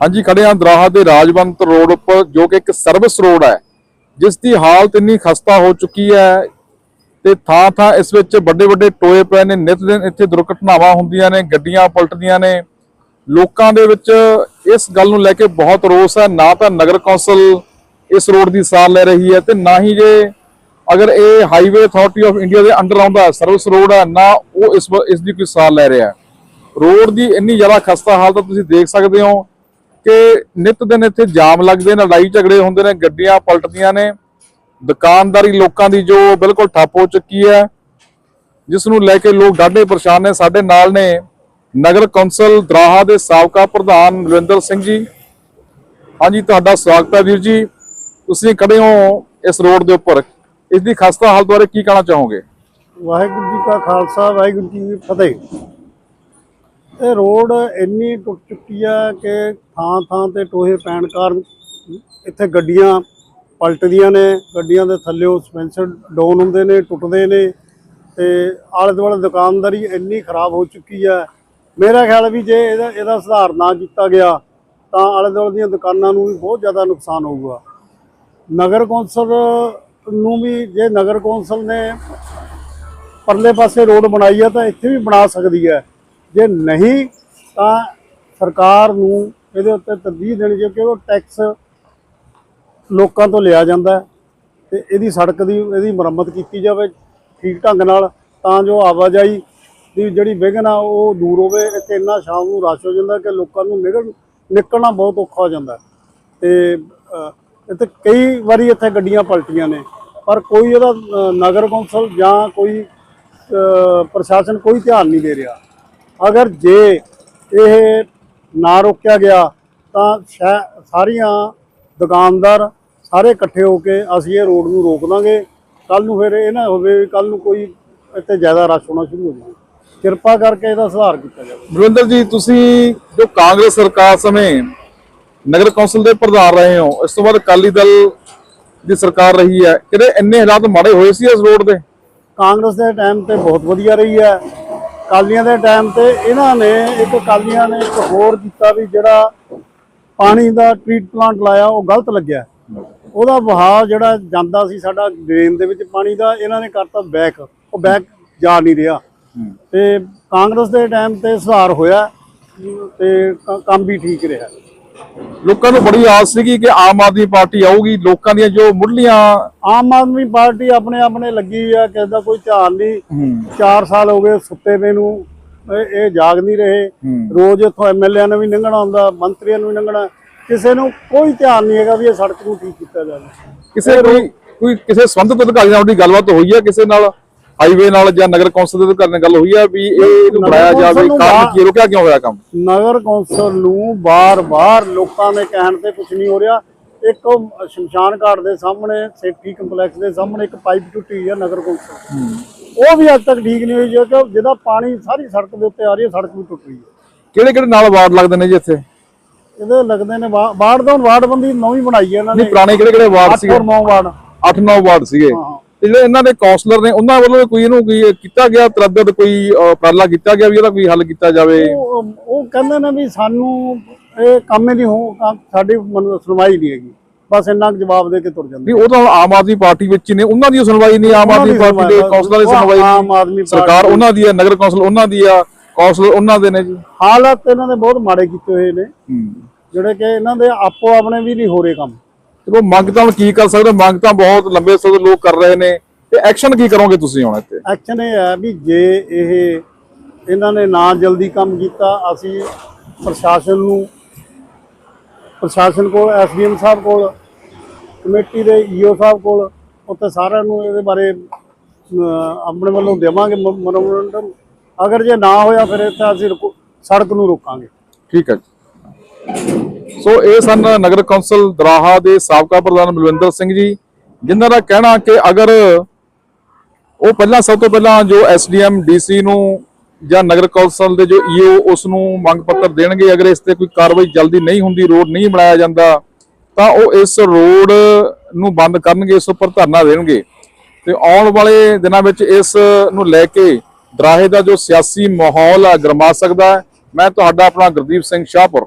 ਹਾਂਜੀ, ਖੜੇ ਹਾਂ ਦਰਾਹਾ ਦੇ ਰਾਜਵੰਤ ਰੋਡ ਉੱਪਰ, ਜੋ ਕਿ ਇੱਕ ਸਰਵਿਸ ਰੋਡ ਹੈ, ਜਿਸ ਦੀ ਹਾਲਤ ਇੰਨੀ ਖਸਤਾ ਹੋ ਚੁੱਕੀ ਹੈ ਤੇ ਥਾਂ ਥਾਂ ਇਸ ਵਿੱਚ ਵੱਡੇ ਵੱਡੇ ਟੋਏ ਪਏ ਨੇ, ਨਿਤ ਦਿਨ ਇੱਥੇ ਦੁਰਘਟਨਾਵਾਂ ਹੁੰਦੀਆਂ ਨੇ, ਗੱਡੀਆਂ ਪਲਟਦੀਆਂ ਨੇ। ਲੋਕਾਂ ਦੇ ਵਿੱਚ ਇਸ ਗੱਲ ਨੂੰ ਲੈ ਕੇ ਬਹੁਤ ਰੋਸ ਹੈ, ਨਾ ਤਾਂ ਨਗਰ ਕੌਂਸਲ ਇਸ ਰੋਡ ਦੀ ਸਾਰ ਲੈ ਰਹੀ ਹੈ ਤੇ ਨਾ ਹੀ ਜੇ ਅਗਰ ਇਹ ਹਾਈਵੇ ਅਥਾਰਟੀ ਆਫ ਇੰਡੀਆ ਦੇ ਅੰਡਰ ਆਉਂਦਾ ਸਰਵਿਸ ਰੋਡ ਹੈ, ਨਾ ਉਹ ਇਸ ਵ- ਇਸ ਦੀ ਕੋਈ ਸਾਰ ਲੈ ਰਿਹਾ ਰੋਡ ਦੀ ਇੰਨੀ ਜ਼ਿਆਦਾ ਖਸਤਾ ਹਾਲਤ ਤੁਸੀਂ ਦੇਖ ਸਕਦੇ ਹੋ ਕਿ ਨਿਤ ਦਿਨ ਇੱਥੇ ਜਾਮ ਲੱਗਦੇ ਨੇ, ਲੜਾਈ ਝਗੜੇ ਹੁੰਦੇ ਨੇ, ਗੱਡੀਆਂ ਪਲਟਦੀਆਂ ਨੇ। ਦੁਕਾਨਦਾਰੀ ਲੋਕਾਂ ਦੀ ਜੋ ਬਿਲਕੁਲ ਠੱਪ ਹੋ ਚੁੱਕੀ ਹੈ ਜਿਸ ਨੂੰ ਲੈ ਕੇ ਲੋਕ ਡਾਢੇ ਪਰੇਸ਼ਾਨ ਨੇ। ਸਾਡੇ ਨਾਲ ਨੇ ਨਗਰ ਕੌਂਸਲ ਦਰਾਹਾ ਦੇ ਸਾਬਕਾ ਪ੍ਰਧਾਨ ਨਰਿੰਦਰ ਸਿੰਘ ਜੀ। ਹਾਂਜੀ, ਤੁਹਾਡਾ ਸਵਾਗਤ ਹੈ ਵੀਰ ਜੀ। ਤੁਸੀਂ ਖੜੇ ਹੋ ਇਸ ਰੋਡ ਦੇ ਉੱਪਰ। ਇਸ ਦੀ ਖਸਤਾ ਹਾਲਤ ਬਾਰੇ ਕੀ ਕਹਿਣਾ ਚਾਹੋਗੇ? ਵਾਹਿਗੁਰੂ ਜੀ ਕਾ ਖਾਲਸਾ, ਵਾਹਿਗੁਰੂ ਜੀ ਕੀ ਫਤਿਹ। ਇਹ ਰੋਡ ਇੰਨੀ ਟੁੱਟ ਚੁੱਕੀ ਆ ਕਿ ਥਾਂ ਥਾਂ ਤੇ ਟੋਹੇ ਪੈਣ ਕਾਰਨ ਇੱਥੇ ਗੱਡੀਆਂ ਪਲਟਦੀਆਂ ਨੇ, ਗੱਡੀਆਂ ਦੇ ਥੱਲੇੋਂ ਸਪੈਂਸਰ ਡਾਊਨ ਹੁੰਦੇ ਨੇ, ਟੁੱਟਦੇ ਨੇ ਤੇ ਆਲੇ ਦੁਆਲੇ ਦੁਕਾਨਦਾਰੀ ਇੰਨੀ ਖਰਾਬ ਹੋ ਚੁੱਕੀ ਆ। ਮੇਰਾ ਖਿਆਲ ਵੀ ਜੇ ਇਹਦਾ ਇਹਦਾ ਸੁਧਾਰ ਨਾ ਕੀਤਾ ਗਿਆ, ਤਾਂ ਆਲੇ ਦੁਆਲੇ ਦੀਆਂ ਦੁਕਾਨਾਂ ਨੂੰ ਵੀ ਬਹੁਤ ਜ਼ਿਆਦਾ ਨੁਕਸਾਨ ਹੋਊਗਾ। ਨਗਰ ਕੌਂਸਲ ਨੂੰ ਵੀ ਜੇ ਨਗਰ ਕੌਂਸਲ ਨੇ ਪਰਲੇ ਪਾਸੇ ਰੋਡ ਬਣਾਈ ਆ, ਤਾਂ ਇੱਥੇ ਵੀ ਬਣਾ ਸਕਦੀ ਹੈ ਜੇ ਨਹੀਂ, ਤਾਂ ਸਰਕਾਰ ਨੂੰ ਇਹਦੇ ਉੱਤੇ ਤਰਜੀਹ ਦੇਣੀ ਚਾਹੀਦੀ ਕਿ ਉਹ ਟੈਕਸ ਲੋਕਾਂ ਤੋਂ ਲਿਆ ਜਾਂਦਾ ਹੈ ਤੇ ਇਹਦੀ ਸੜਕ ਦੀ, ਇਹਦੀ ਮੁਰੰਮਤ ਕੀਤੀ ਜਾਵੇ ਠੀਕ ਢੰਗ ਨਾਲ, ਤਾਂ ਜੋ ਆਵਾਜਾਈ ਦੀ ਜਿਹੜੀ ਵਿਘਨ ਆ ਉਹ ਦੂਰ ਹੋਵੇ, ਇੱਥੇ ਇੰਨਾ ਸ਼ਾਮ ਨੂੰ ਰਸ਼ ਹੋ ਜਾਂਦਾ ਕਿ ਲੋਕਾਂ ਨੂੰ ਨਿਕਲ, ਨਿਕਲਣਾ ਬਹੁਤ ਔਖਾ ਹੋ ਜਾਂਦਾ ਹੈ। ਤੇ ਇੱਥੇ ਕਈ ਵਾਰੀ ਇੱਥੇ ਗੱਡੀਆਂ ਪਲਟੀਆਂ ਨੇ, ਪਰ ਕੋਈ ਇਹਦਾ ਨਗਰ ਕੌਂਸਲ ਜਾਂ ਕੋਈ ਪ੍ਰਸ਼ਾਸਨ ਕੋਈ ਧਿਆਨ ਨਹੀਂ ਦੇ ਰਿਹਾ ਅਗਰ ਜੇ ਇਹ ਨਾ ਰੋਕਿਆ ਗਿਆ ਤਾਂ ਸਾਰੀਆਂ ਦੁਕਾਨਦਾਰ ਸਾਰੇ ਇਕੱਠੇ ਹੋ ਕੇ ਅਸੀਂ ਇਹ ਰੋਡ ਨੂੰ ਰੋਕ ਦਾਂਗੇ। ਕੱਲ ਨੂੰ ਫਿਰ ਇਹ ਨਾ ਹੋਵੇ ਕੱਲ ਨੂੰ ਕੋਈ ਇੱਥੇ ਜ਼ਿਆਦਾ ਰਸ਼ ਹੋਣਾ ਸ਼ੁਰੂ ਹੋ ਜਾਵੇ। ਕਿਰਪਾ ਕਰਕੇ ਇਹਦਾ ਸੁਧਾਰ ਕੀਤਾ ਜਾਵੇ। ਨਰਿੰਦਰ ਜੀ ਤੁਸੀਂ ਜੋ ਕਾਂਗਰਸ ਸਰਕਾਰ ਸਮੇਂ ਨਗਰ ਕੌਂਸਲ ਦੇ ਪ੍ਰਧਾਨ ਰਹੇ ਹੋ ਇਸ ਤੋਂ ਬਾਅਦ ਅਕਾਲੀ ਦਲ ਦੀ ਸਰਕਾਰ ਰਹੀ ਹੈ ਕਿਤੇ ਇੰਨੇ ਹਾਲਾਤ ਮਾੜੇ ਹੋਏ ਸੀ ਇਸ ਰੋਡ ਦੇ ਕਾਂਗਰਸ ਦੇ ਟਾਈਮ ਤੇ ਬਹੁਤ ਵਧੀਆ ਰਹੀ ਹੈ। ਕਾਲੀਆਂ ਦੇ ਟਾਈਮ ਤੇ ਇਹਨਾਂ ਨੇ ਇੱਕ ਕਾਲੀਆਂ ਨੇ ਇੱਕ ਹੋਰ ਕੀਤਾ ਵੀ ਜਿਹੜਾ ਪਾਣੀ ਦਾ ਟ੍ਰੀਟ ਪਲਾਂਟ ਲਾਇਆ, ਉਹ ਗਲਤ ਲੱਗਿਆ। ਉਹਦਾ ਵਹਾਅ ਜਿਹੜਾ ਜਾਂਦਾ ਸੀ ਸਾਡਾ ਡਰੇਨ ਦੇ ਵਿੱਚ ਪਾਣੀ ਦਾ, ਇਹਨਾਂ ਨੇ ਕਰਤਾ ਬੈਕ ਉਹ ਬੈਕ ਜਾ ਨਹੀਂ ਰਿਹਾ। ਤੇ ਕਾਂਗਰਸ ਦੇ ਟਾਈਮ ਤੇ ਸੁਧਾਰ ਹੋਇਆ ਤੇ ਕੰਮ ਵੀ ਠੀਕ ਰਿਹਾ। ਲੋਕਾਂ ਨੂੰ ਬੜੀ ਆਸ ਸੀਗੀ ਕਿ ਆਮ ਆਦਮੀ ਪਾਰਟੀ ਆਊਗੀ ਲੋਕਾਂ ਦੀਆਂ ਜੋ ਮੁੱਢਲੀਆਂ ਆਮ ਆਦਮੀ ਪਾਰਟੀ ਆਪਣੇ ਆਪਣੇ ਲੱਗੀ ਆ ਕਿਸੇ ਦਾ ਕੋਈ ਧਿਆਨ ਨਹੀਂ। 4 ਸਾਲ ਹੋ ਗਏ ਸੁੱਤੇ ਪਏ ਨੂੰ ਇਹ ਜਾਗ ਨਹੀਂ ਰਹੇ। ਰੋਜ਼ ਇੱਥੋਂ ਐਮਐਲਏ ਨੇ ਵੀ ਲੰਘਣਾ ਹੁੰਦਾ ਮੰਤਰੀਆਂ ਨੂੰ ਵੀ ਲੰਘਣਾ। ਕਿਸੇ ਨੂੰ ਕੋਈ ਧਿਆਨ ਨਹੀਂ ਹੈਗਾ ਵੀ ਇਹ ਸੜਕ ਨੂੰ ਠੀਕ ਕੀਤਾ ਜਾਵੇ। ਕਿਸੇ ਕੋਈ ਕੋਈ ਕਿਸੇ ਸੰਬੰਧਿਤ ਅਧਿਕਾਰੀ ਨਾਲ ਤੁਹਾਡੀ ਗੱਲਬਾਤ ਹੋਈ ਹੈ ਕਿਸੇ ਨਾਲ? ਹਾਈਵੇ ਨਾਲ ਜਾਂ ਨਗਰ ਕੌਂਸਲ ਦੇ ਨਾਲ ਗੱਲ ਹੋਈ ਹੈ ਵੀ ਇਹ ਇਹਨੂੰ ਬਣਾਇਆ ਜਾਵੇ ਬਾ- ਕੀ? ਰੁਕਿਆ ਕਿਉਂ ਹੋਇਆ ਕੰਮ? ਨਗਰ ਕੌਂਸਲ ਨੂੰ ਬਾਰ-ਬਾਰ ਲੋਕਾਂ ਦੇ ਕਹਿਣ ਤੇ ਕੁਝ ਨਹੀਂ ਹੋ ਰਿਹਾ। ਇੱਕ ਸ਼ਮਸ਼ਾਨ ਘਾਟ ਦੇ ਸਾਹਮਣੇ ਸੇਫਟੀ ਕੰਪਲੈਕਸ ਦੇ ਸਾਹਮਣੇ ਇੱਕ ਪਾਈਪ ਟੁੱਟੀ ਹੈ ਨਗਰ ਕੌਂਸਲ ਉਹ ਵੀ ਅੱਜ ਤੱਕ ਠੀਕ ਨਹੀਂ ਹੋਈ ਜੋ ਜਿਹਦਾ ਪਾਣੀ ਸਾਰੀ ਸੜਕ ਦੇ ਉੱਤੇ ਆ ਰਹੀ ਹੈ ਸੜਕ ਵੀ ਟੁੱਟ ਰਹੀ ਹੈ। ਕਿਹੜੇ ਕਿਹੜੇ ਨਾਲ ਵਾਰਡ ਲੱਗਦੇ ਨੇ ਜੀ ਇੱਥੇ? ਇਹਦੇ ਲੱਗਦੇ ਨੇ ਵਾਰਡ ਦਾ ਹੁਣ ਵਾਰਡਬੰਦੀ ਨਵੀਂ ਬਣਾਈ ਹੈ ਇਹਨਾਂ ਨੇ। ਪੁਰਾਣੇ ਕਿਹੜੇ ਕਿਹੜੇ ਵਾਰਡ ਸੀਗੇ? ਔਰ ਨੌ ਵਾਰਡ। 8-9 ਵਾਰਡ ਸੀਗੇ। ਤੇ ਜਿਹੜੇ ਇਹਨਾਂ ਦੇ ਕਾਉਂਸਲਰ ਨੇ ਉਹਨਾਂ ਵੱਲੋਂ ਕੋਈ ਇਹਨੂੰ ਕੋਈ ਕੀਤਾ ਗਿਆ ਤਰੱਦਦ ਕੋਈ ਉਪਰਾਲਾ ਕੀਤਾ ਗਿਆ ਵੀ ਇਹਦਾ ਕੋਈ ਹੱਲ ਕੀਤਾ ਜਾਵੇ? ਉਹ ਕਹਿੰਦੇ ਨੇ ਵੀ ਸਾਨੂੰ ਇਹ ਕੰਮ ਨਹੀਂ ਹੋ ਸਾਡੀ ਸੁਣਵਾਈ ਨਹੀਂ ਹੈਗੀ। ਬਸ ਇੰਨਾ ਜਵਾਬ ਦੇ ਕੇ ਤੁਰ ਜਾਂਦੇ ਵੀ ਉਹ ਤਾਂ ਆਮ ਆਦਮੀ ਪਾਰਟੀ ਵਿੱਚ ਨੇ ਉਹਨਾਂ ਦੀ ਸੁਣਵਾਈ ਨਹੀਂ ਆਮ ਆਦਮੀ ਪਾਰਟੀ ਦੇ ਕਾਉਂਸਲਰਾਂ ਦੀ ਸੁਣਵਾਈ ਆਮ ਆਦਮੀ ਨਹੀਂ ਸਰਕਾਰ ਉਹਨਾਂ ਦੀ ਹੈ ਨਗਰ ਕੌਂਸਲ ਉਹਨਾਂ ਦੀ ਆ ਕਾਉਂਸਲਰ ਉਹਨਾਂ ਦੇ ਨੇ ਜੀ। ਹਾਲਾਤ ਇਹਨਾਂ ਦੇ ਬਹੁਤ ਮਾੜੇ ਕੀਤੇ ਹੋਏ ਨੇ। ਜਿਹੜੇ ਕਿ ਇਹਨਾਂ ਦੇ ਆਪੋ ਆਪਣੇ ਵੀ ਨਹੀਂ ਹੋ ਰਹੇ ਕੰਮ। ਚਲੋ ਮੰਗ ਤਾਂ ਕੀ ਕਰ ਸਕਦੇ? ਮੰਗ ਤਾਂ ਬਹੁਤ ਲੰਬੇ ਸਮੇਂ ਤੋਂ ਲੋਕ ਕਰ ਰਹੇ ਨੇ। ਤੇ ਐਕਸ਼ਨ ਕੀ ਕਰੋਗੇ ਤੁਸੀਂ ਹੁਣ ਇੱਥੇ? ਐਕਸ਼ਨ ਇਹ ਹੈ ਵੀ ਜੇ ਇਹ ਇਹਨਾਂ ਨੇ ਨਾ ਜਲਦੀ ਕੰਮ ਕੀਤਾ ਅਸੀਂ ਪ੍ਰਸ਼ਾਸਨ ਨੂੰ ਪ੍ਰਸ਼ਾਸਨ ਕੋਲ ਐਸਡੀਐਮ ਸਾਹਿਬ ਕੋਲ ਕਮੇਟੀ ਦੇ ਈਓ ਸਾਹਿਬ ਕੋਲ ਉੱਥੇ ਸਾਰਿਆਂ ਨੂੰ ਇਹਦੇ ਬਾਰੇ ਆਪਣੇ ਵੱਲੋਂ ਦੇਵਾਂਗੇ ਮਨੋਰੰਜਨ। ਅਗਰ ਜੇ ਨਾ ਹੋਇਆ ਫਿਰ ਇੱਥੇ ਅਸੀਂ ਸੜਕ ਨੂੰ ਰੋਕਾਂਗੇ। ਠੀਕ ਹੈ ਜੀ। ਸੋ ਇਹ ਸਨ ਨਗਰ ਕੌਂਸਲ ਦਰਾਹਾ ਦੇ ਸਾਬਕਾ ਪ੍ਰਧਾਨ ਬਲਵਿੰਦਰ ਸਿੰਘ ਜੀ, ਜਿਨ੍ਹਾਂ ਦਾ ਕਹਿਣਾ ਕਿ ਅਗਰ ਉਹ ਪਹਿਲਾਂ ਸਭ ਤੋਂ ਪਹਿਲਾਂ ਜੋ ਐਸਡੀਐਮ ਡੀਸੀ ਨੂੰ ਜਾਂ ਨਗਰ ਕੌਂਸਲ ਦੇ ਜੋ ਈਓ ਉਸ ਨੂੰ ਮੰਗ ਪੱਤਰ ਦੇਣਗੇ, ਅਗਰ ਇਸ ਤੇ ਕੋਈ ਕਾਰਵਾਈ ਜਲਦੀ ਨਹੀਂ ਹੁੰਦੀ, ਰੋਡ ਨਹੀਂ ਬਣਾਇਆ ਜਾਂਦਾ, ਤਾਂ ਉਹ ਇਸ ਰੋਡ ਨੂੰ ਬੰਦ ਕਰਨਗੇ, ਇਸ ਉੱਪਰ ਧਰਨਾ ਦੇਣਗੇ। ਤੇ ਆਉਣ ਵਾਲੇ ਦਿਨਾਂ ਵਿੱਚ ਇਸ ਨੂੰ ਲੈ ਕੇ ਦਰਾਹੇ ਦਾ ਜੋ ਸਿਆਸੀ ਮਾਹੌਲ ਆ, ਗਰਮਾ ਸਕਦਾ ਮੈਂ ਤੁਹਾਡਾ ਆਪਣਾ ਗੁਰਦੀਪ ਸਿੰਘ ਸ਼ਾਹਪੁਰ।